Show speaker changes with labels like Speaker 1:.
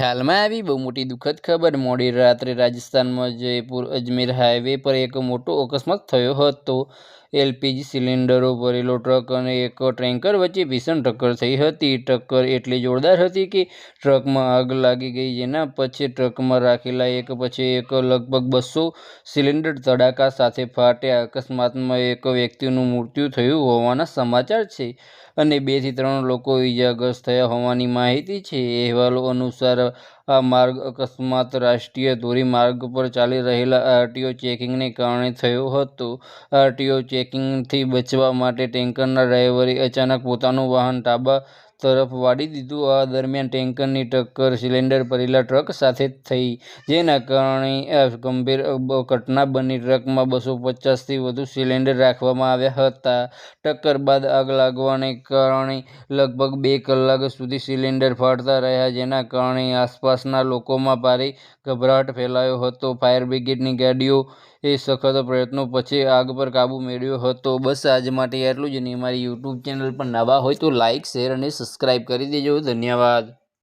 Speaker 1: હાલમાં આવી બહુ મોટી દુઃખદ ખબર. મોડી રાત્રે રાજસ્થાનમાં જયપુર, અજમેર હાઈવે પર એક મોટો અકસ્માત થયો હતો. એલપીજી સિલિન્ડરો ભરેલો ટ્રક અને એક ટેન્કર વચ્ચે ભીષણ ટક્કર થઈ હતી. ટક્કર એટલી જોરદાર હતી કે ટ્રકમાં આગ લાગી ગઈ, જેના પછી ટ્રકમાં રાખેલા એક પછી એક લગભગ બસો સિલિન્ડર તડાકા સાથે ફાટ્યા. અકસ્માતમાં એક વ્યક્તિનું મૃત્યુ થયું હોવાના સમાચાર છે અને બેથી ત્રણ લોકો ઈજાગ્રસ્ત થયા હોવાની માહિતી છે. અહેવાલો અનુસાર આ માર્ગ અકસ્માત રાષ્ટ્રીય ધોરીમાર્ગ પર ચાલી રહેલા આરટીઓ ચેકિંગને કારણે થયો હતો. આરટીઓ ચેકિંગથી બચવા માટે ટેન્કરના ડ્રાઈવરે અચાનક પોતાનું વાહન ડાબા તરફ વાળી દીધું. આ દરમિયાન ટેન્કરની ટક્કર સિલિન્ડર ભરેલા ટ્રક સાથે થઈ. જેના કારણે ગંભીર ઘટના બની. ટ્રકમાં બસો પચાસથી વધુ સિલિન્ડર રાખવામાં આવ્યા હતા. ટક્કર બાદ આગ લાગવાને કારણે લગભગ બે કલાક સુધી સિલિન્ડર ફાટતા રહ્યા, જેના કારણે આસપાસના લોકોમાં ભારે ગભરાટ ફેલાયો હતો. ફાયર બ્રિગેડની ગાડીઓ એ સખત પ્રયત્નો પછી આગ પર કાબૂ મેળવ્યો હતો. બસ આજ માટે એટલું જ નહીં મારી યુટ્યુબ ચેનલ પર નવા હોય તો લાઇક શેર અને સબસ્ક્રાઈબ કરી દેજો. ધન્યવાદ.